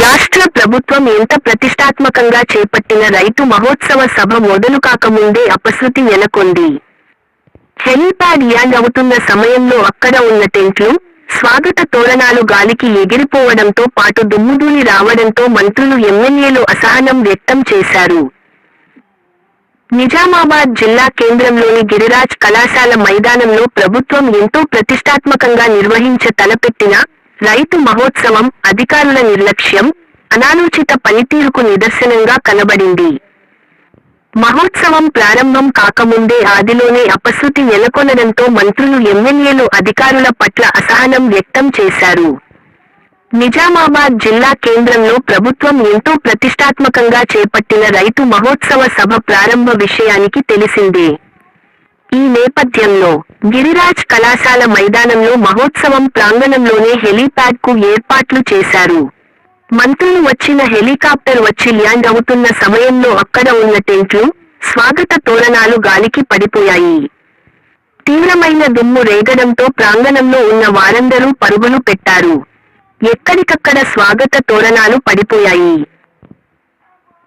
రాష్ట్ర ప్రభుత్వం ఎంత ప్రతిష్టాత్మకంగా చేపట్టిన రైతు మహోత్సవ సభ మొదలు కాకముందే అపశృతి నెలకొంది. హెలీప్యాడ్ ల్యాండ్ అవుతున్న సమయంలో అక్కడ ఉన్న టెంట్లు స్వాగత తోరణాలు గాలికి ఎగిరిపోవడంతో పాటు దుమ్ముదూలి రావడంతో మంత్రులు ఎమ్మెల్యేలు అసహనం వ్యక్తం చేశారు. నిజామాబాద్ జిల్లా కేంద్రంలోని గిరిరాజ్ కళాశాల మైదానంలో ప్రభుత్వం ఎంతో ప్రతిష్టాత్మకంగా నిర్వహించ తలపెట్టిన రైతు మహోత్సవం అధికారుల నిర్లక్ష్యం అనాలోచిత పనితీరుకు నిదర్శనంగా కనబడింది. మహోత్సవం ప్రారంభం కాకముందే ఆదిలోనే అపశృతి నెలకొనడంతో మంత్రులు ఎమ్మెల్యేలు అధికారుల పట్ల అసహనం వ్యక్తం చేశారు. నిజామాబాద్ జిల్లా కేంద్రంలో ప్రభుత్వం ఎంతో ప్రతిష్టాత్మకంగా చేపట్టిన రైతు మహోత్సవ సభ ప్రారంభ విషయానికి తెలిసిందే. ఈ నేపథ్యంలో గిరిరాజ్ కళాశాల మైదానంలో మహోత్సవం ప్రాంగణంలోనే హెలీప్యాడ్కు ఏర్పాట్లు చేశారు. మంత్రులు వచ్చిన హెలికాప్టర్ వచ్చి ల్యాండ్ అవుతున్న సమయంలో అక్కడ ఉన్న టెంట్లు స్వాగత తోరణాలు గాలికి పడిపోయాయి. తీవ్రమైన దుమ్ము రేగడంతో ప్రాంగణంలో ఉన్న వారందరూ పరుగులు పెట్టారు. ఎక్కడికక్కడ స్వాగత తోరణాలు పడిపోయాయి.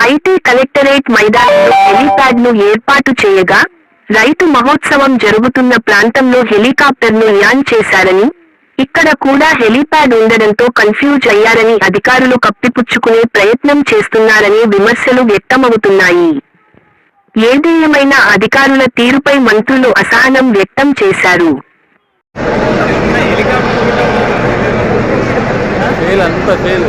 అయితే కలెక్టరేట్ మైదానంలో హెలీప్యాడ్ను ఏర్పాటు చేయగా రైతు మహోత్సవం జరుగుతున్న ప్రాంతంలో హెలికాప్టర్ను ల్యాండ్ చేశారని ఇక్కడ కూడా హెలీప్యాడ్ ఉండడంతో కన్ఫ్యూజ్ అయ్యారని అధికారులు కప్పిపుచ్చుకునే ప్రయత్నం చేస్తున్నారని విమర్శలు వ్యక్తమవుతున్నాయి. ఏదేమైనా అధికారుల తీరుపై మంత్రులు అసహనం వ్యక్తం చేశారు. ఫెయిల్ అంతా ఫెయిల్.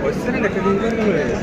What's in it?